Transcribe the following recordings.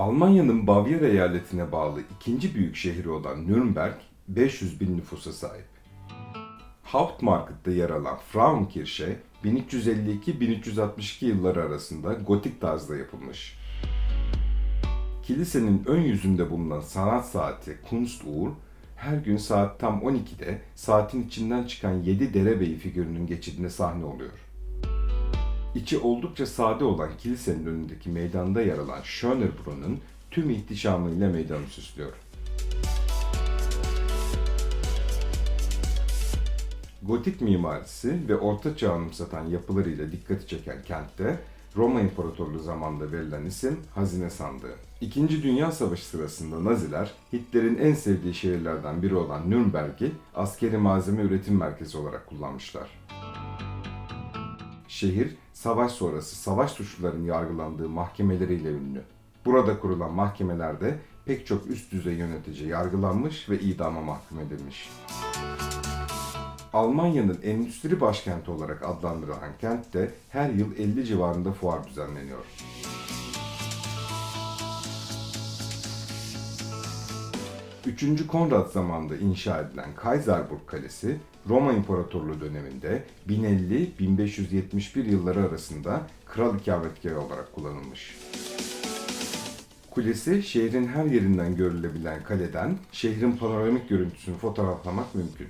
Almanya'nın Bavyera eyaletine bağlı ikinci büyük şehri olan Nürnberg 500 bin nüfusa sahip. Hauptmarkt'ta yer alan Frauenkirche 1352-1362 yılları arasında gotik tarzda yapılmış. Kilisenin ön yüzünde bulunan sanat saati Kunstuhr, her gün saat tam 12'de saatin içinden çıkan 7 derebeyi figürünün geçidine sahne oluyor. İçi oldukça sade olan kilisenin önündeki meydanda yer alan Schönerbrunn'un tüm ihtişamıyla meydanı süslüyor. Gotik mimarisi ve Orta Çağ anımsatan yapılarıyla dikkati çeken kentte Roma İmparatorluğu zamanında verilen isim Hazine Sandığı. İkinci Dünya Savaşı sırasında Naziler Hitler'in en sevdiği şehirlerden biri olan Nürnberg'i askeri malzeme üretim merkezi olarak kullanmışlar. Şehir, savaş sonrası savaş suçlularının yargılandığı mahkemeleriyle ünlü. Burada kurulan mahkemelerde pek çok üst düzey yönetici yargılanmış ve idama mahkum edilmiş. Almanya'nın endüstri başkenti olarak adlandırılan kentte her yıl 50 civarında fuar düzenleniyor. Üçüncü Konrad zamanında inşa edilen Kaiserburg Kalesi, Roma İmparatorluğu döneminde 1050-1571 yılları arasında kral ikametgahı olarak kullanılmış. Kulesi şehrin her yerinden görülebilen kaleden şehrin panoramik görüntüsünü fotoğraflamak mümkün.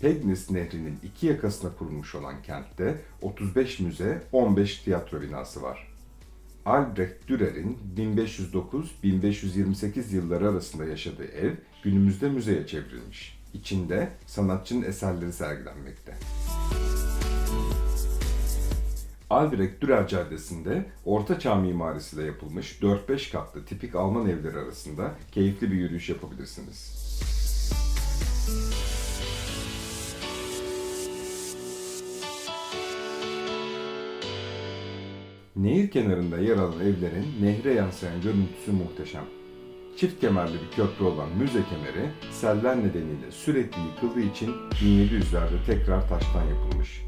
Pegnitz Nehri'nin iki yakasına kurulmuş olan kentte 35 müze, 15 tiyatro binası var. Albrecht Dürer'in 1509-1528 yılları arasında yaşadığı ev günümüzde müzeye çevrilmiş. İçinde sanatçının eserleri sergilenmekte. Albrecht Dürer Caddesi'nde Orta Çağ mimarisiyle yapılmış 4-5 katlı tipik Alman evleri arasında keyifli bir yürüyüş yapabilirsiniz. Nehir kenarında yer alan evlerin nehre yansıyan görüntüsü muhteşem. Çift kemerli bir köprü olan müze kemeri seller nedeniyle sürekli yıkıldığı için 1700'lerde tekrar taştan yapılmış.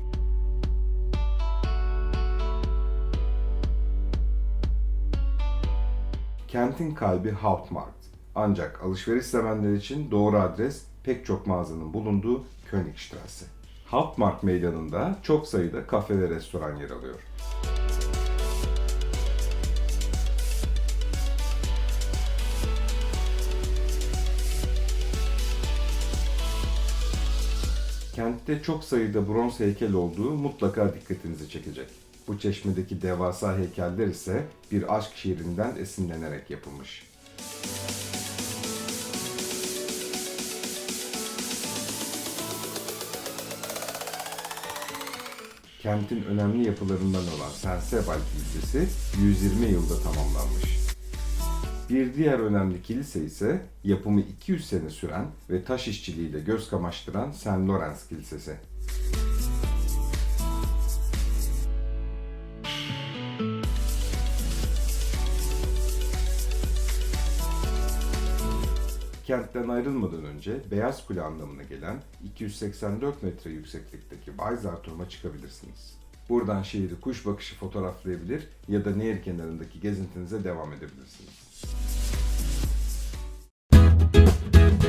Kentin kalbi Hauptmarkt. Ancak alışveriş sevenler için doğru adres pek çok mağazanın bulunduğu Königstrasse. Hauptmarkt meydanında çok sayıda kafe ve restoran yer alıyor. Kentte çok sayıda bronz heykel olduğu mutlaka dikkatinizi çekecek. Bu çeşmedeki devasa heykeller ise bir aşk şiirinden esinlenerek yapılmış. Kentin önemli yapılarından olan Saint Sebal Kilisesi 120 yılda tamamlanmış. Bir diğer önemli kilise ise yapımı 200 sene süren ve taş işçiliğiyle göz kamaştıran Saint Lawrence Kilisesi. Kentten ayrılmadan önce Beyaz Kule anlamına gelen 284 metre yükseklikteki Weisarturm'a çıkabilirsiniz. Buradan şehri kuş bakışı fotoğraflayabilir ya da nehir kenarındaki gezintinize devam edebilirsiniz. Thank you.